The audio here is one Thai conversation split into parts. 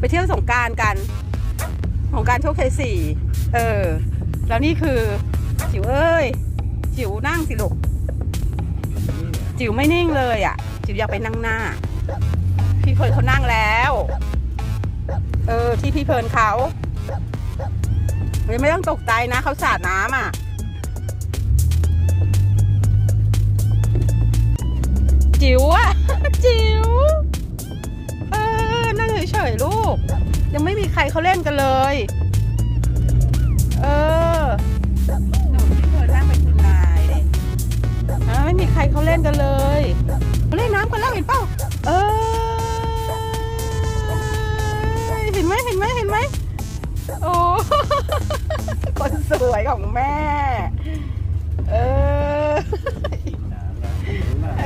ไปเที่ยวสงการกันสงการโชคชัยสี่เออ แล้วนี่คือ จิ๋วเอ้ย จิ๋วนั่งสิลูกจิ๋วไม่นิ่งเลยอะ จิ๋วอยากไปนั่งหน้า พี่เพลินเขานั่งแล้ว เออ ที่พี่เพลินเขาไม่ต้องตกใจนะเขาสาดน้ำอะจิ๋วอะ ยๆลูกยังไม่มีใครเขาเล่นกันเลย เออหนูที่เธอนั่งเป็นคุณนายเนี่ยอะไม่มีใครเขาเล่นกันเลยเขาเล่นน้ำกันแล้วเห็นเปล่าเออเห็นไหมเห็นไหมเห็นไหมโอ้คนสวยของแม่ เออ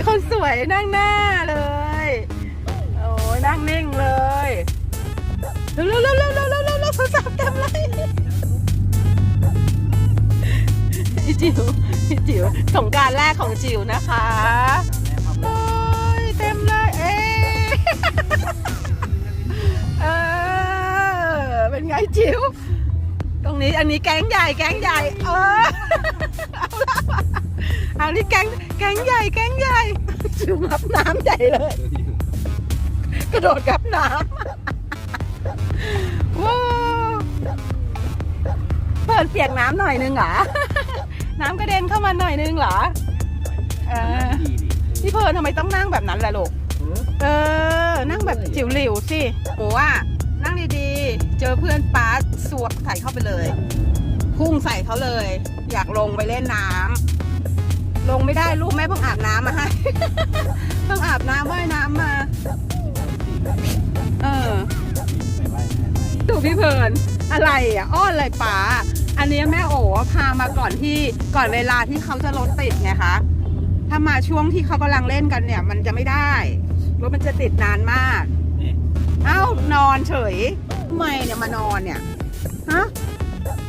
คนสวยนั่งหน้าเลย โอ้ยนั่งนิ่งเลย เร็วเร็วเร็วเร็วเร็วเร็วเร็วเร็วโทรศัพท์เต็มเลยอีจิ๋วอีจิ๋วสงกรารแรกของจิ๋วนะคะโอ้ยเต็มเลยเอ๊ะเออเป็นไงจิ๋วตรงนี้อันนี้แก๊งใหญ่แก๊งใหญ่เออเอาละอันนี้แก๊งแก๊งใหญ่แก๊งใหญ่จิ๋วงับน้ำใหญ่เลย กระโดดกับน้ำ ว้าวเปิดเปียกน้ำหน่อยนึงเหรอ น้ำกระเด็นเข้ามาหน่อยนึงเหรอ เออ พี่เพลิร์นทำไมต้องนั่งแบบนั้นล่ะลูก เออ นั่งแบบจิ๋วหลิวสิโอ้ว่านั่งดีๆ เจอเพื่อนป้าสวบใส่เข้าไปเลย พุ่งใส่เขาเลย อยากลงไปเล่นน้ำลงไม่ได้ลูกแม่เพิ่งอาบน้ำมาให้ เพิ่งอาบน้ำว่ายน้ำมา พี่เพลินอะไรอะอ้อนอะไรป๋าอันนี้แม่โอ๋พามาก่อนที่ก่อนเวลาที่เขาจะรถติดไงคะถ้ามาช่วงที่เขากำลังเล่นกันเนี่ย มันจะไม่ได้รถมันจะติดนานมากเอ้านอนเฉยทำไมเนี่ยมานอนเนี่ยฮะ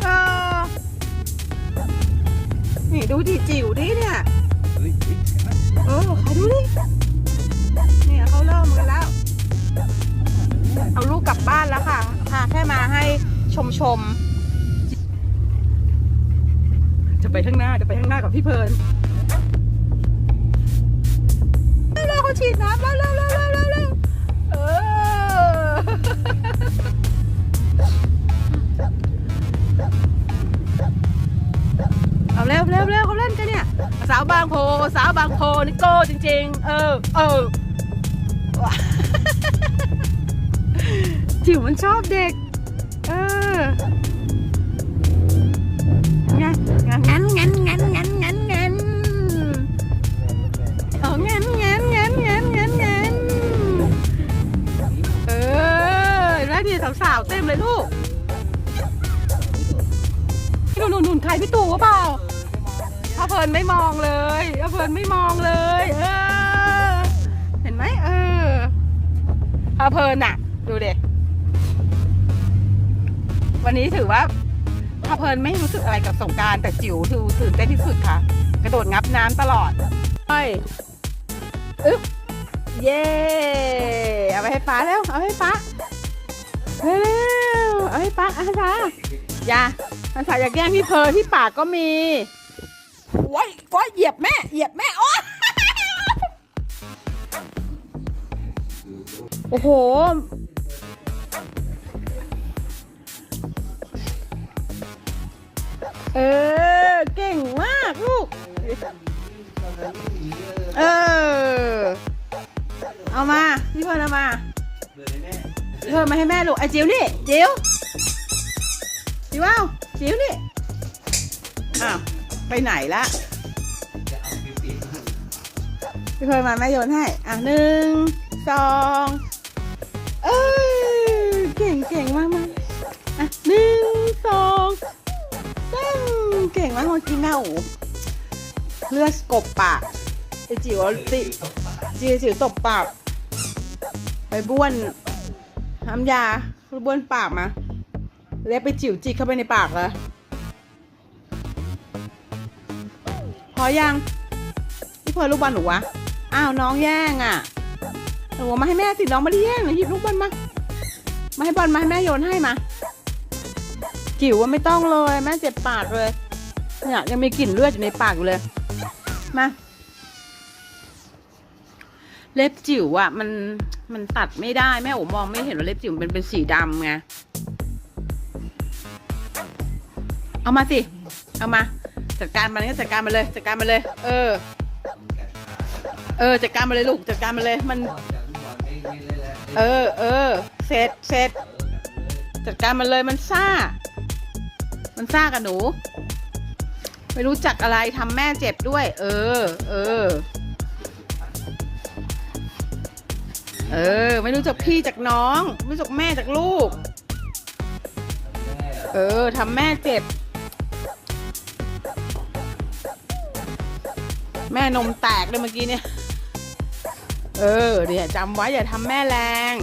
เออนี่ดูดิจิ๋วดิเนี่ย มชมจะไปข้างหน้าจะไปข้างหน้ากับพี่เพลินเร็วๆเขาฉีดน้ำแล้วเร็วๆเร็วๆเร็วๆเร็วๆเออเอาเร็วเร็วเร็วเขาเล่นกันเนี่ย สาวบางโพสาวบางโพนี่โก้จริง ๆ เออเออว้าจิ๋วมันชอบเด็ก สาวๆเต็มเลยลูกนู่นนู่นนู่นใครพี่ตู่วะเปล่าพ่อเพลินไม่มองเลยพ่อเพลินไม่มองเลย เออ เห็นไหมเออพ่อเพลินอะดูเด็วันนี้ถือว่าพ่อเพลินไม่รู้สึกอะไรกับสงการแต่จิ๋วถือตื่นเต้นที่สุดค่ะ กระโดดงับน้ำตลอดเฮ้ยอึ๊บเย่เอาไปให้ป้าแล้ว เอาให้ป้า เร็วๆเอาให้ป้าอาสาอย่าอาสาอยากแย่งพี่เพลินที่ปากก็มีว้ายว้ายเหยียบแม่ เหยียบแม่โอ๊ยโอ้โห เออ เก่งมากลูก เออ เอามา พี่เพลินเอามา เพิ่มาให้แม่ลูกไอ้จิ๋วนี่จิ๋วจิ๋วเอาจิ๋วนี่อ้าวไปไหนละพี่เพลินมาแม่โยนให้ อะหนึ่งสองเอ้ยเก่งเก่งมากมากอะหนึ่งสองสามเก่งมากเมื่อกี้แม่โอ้เลือดกบปากไอจิ๋วติจิ๋วจิ๋วตบปากไปบ้วน น้ำยาบ้วนปากมาเล็บไปจิ๋วจิกเข้าไปในปากเลยพอยังพี่เพลินลูกบอลหนูวะอ้าวน้องแย่งอะหนูมาให้แม่สิน้องไม่ได้แย่งหนูหยิบลูกบอลมามาให้บอลมาให้แม่โยนให้มาจิ๋วว่าไม่ต้องเลย แม่เจ็บปากเลยเนี่ยยังมีกลิ่นเลือดอยู่ในปากอยู่เลยมา เล็บจิ๋วอะมันมันตัดไม่ได้แม่โอมองไม่เห็นว่าเล็บจิ๋วมันเป็นเป็นสีดำไงเอามาสิเอามาจัดการมันก็จัดการมันเลยจัดการมันเลย เออ เออจัดการมันเลยลูกจัดการมันเลยมัน เออเออเสร็จเสร็จจัดการมันเลยมันซ่า มันซ่ากับหนู ไม่รู้จักอะไรทำแม่เจ็บด้วย เออ เออ เออ ไม่รู้จักพี่จากน้อง ไม่รู้จักแม่จากลูก เออทำแม่เจ็บ แม่นมแตกเลยเมื่อกี้เนี่ย เออเนี่ยจำไว้อย่าทำแม่แรง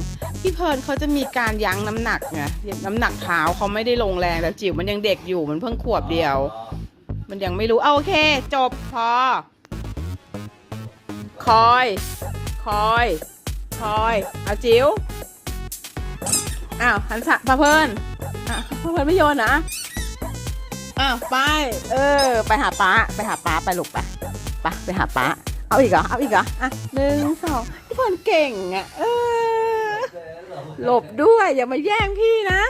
พี่เพิร์นเขาจะมีการยั้งน้ำหนักไงน้ำหนักเท้าเขาไม่ได้ลงแรงแต่จิ๋วมันยังเด็กอยู่มันเพิ่งขวบเดียว มันยังไม่รู้เอาโอเค จบพอ คอย คอย คอยเอาจิ๋วอ้าวหันสะพะเพิ่นอะพะเพิ่นไม่โยนนะอ้าวไป เออ ไปหาป้าไปหาป้าไปลูกไปไปไปหาป้าเอาอีกเหรอเอาอีกเหรออะหนึ่งสองพี่เพิ่นเก่งอะเออหลบด้วยอย่ามาแย่งพี่นะ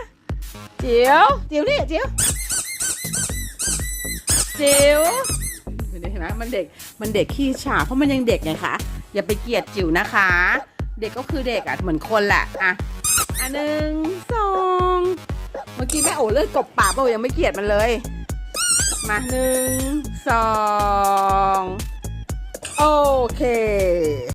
จิ๋วจิ๋วนี่จิ๋วจิ๋วเห็นไหมมันเด็กมันเด็กขี้ฉาเพราะมันยังเด็กไงคะอย่าไปเกลียดจิ๋วนะคะ เด็กก็คือเด็กอะเหมือนคนแหละอะอันหนึ่งสองเมื่อกี้แม่โอเลือดกบปากเปล่ายังไม่เกลียดมันเลย มาหนึ่งสองโอเค